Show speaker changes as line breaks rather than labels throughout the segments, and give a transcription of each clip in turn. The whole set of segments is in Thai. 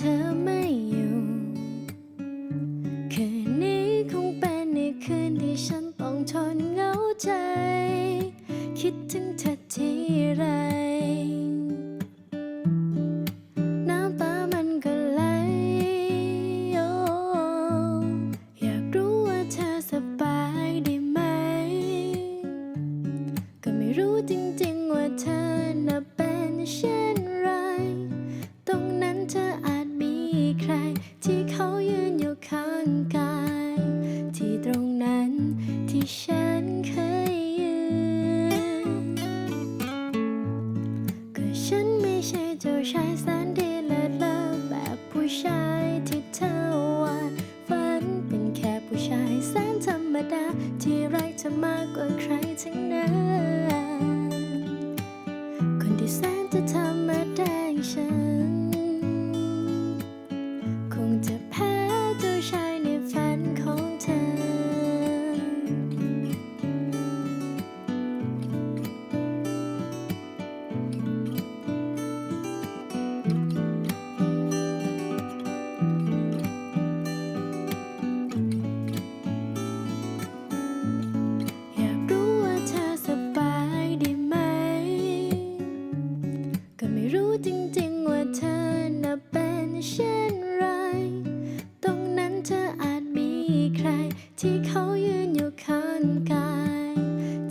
เธอไม่อยู่ คืนนี้คงเป็นในคืนที่ฉันต้องทนเหงาใจ คิดถึงเธอทีไร น้ำตามันก็ไหลอยากรู้ว่าเธอสบายดีไหม ก็ไม่รู้จริงๆว่าเธอน่ะเป็นฉัน ยืนอยู่ข้างกายที่ตรงนั้นที่ฉันเคยยืน ก็ฉันไม่ใช่เจ้าชายแสนดีเลิศเลอแบบผู้ชายที่เธอวาดฝันเป็นแค่ผู้ชายแสนธรรมดา ที่รักเธอมากกว่าใครทั้งนั้น คนที่แสนจะธรรมดาอย่างฉัน อน่ะเป็นเช่นไร ตรงนั้นเธออาจมีใคร ที่เขายืนอยู่ข้างกาย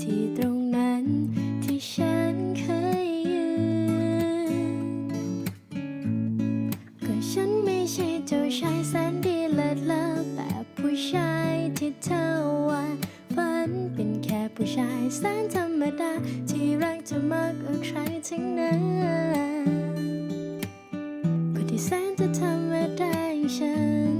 ที่ตรงนั้นที่ฉันเคยยืน ก็ฉันไม่ใช่เจ้าชายแสนดีเลิศเลอแบบผู้ชายที่เธอวาดฝันเป็นแค่ผู้ชายแสนธรรมดา ที่รักเธอมากกว่าใครทั้งนั้น ที่แสนจะธรรมดาอย่างฉัน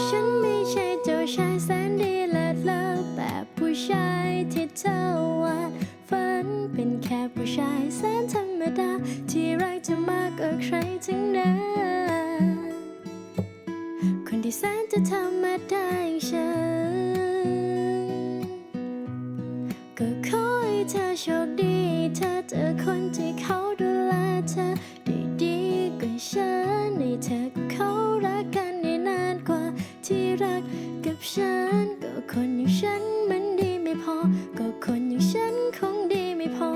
ฉันไม่ใช่เจ้าชายแสนดีเลิศเลอแบบผู้ชายที่เธอวาดฝันเป็นแค่ผู้ชายแสนธรรมดา ที่รักเธอมากกว่าใครทั้งนั้นคนที่แสนจะธรรมดาอย่างฉัน ก็ขอให้เธอโชคดี เธอเจอคนที่เขาดูแลเธอได้ดีกว่าฉันให้เธอเขา ที่รักกับฉัน ก็คนอย่างฉันมันดีไม่พอ ก็คนอย่างฉันคงดีไม่พอ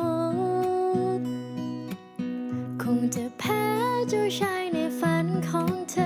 คงจะแพ้เจ้าชายในฝันของเธอ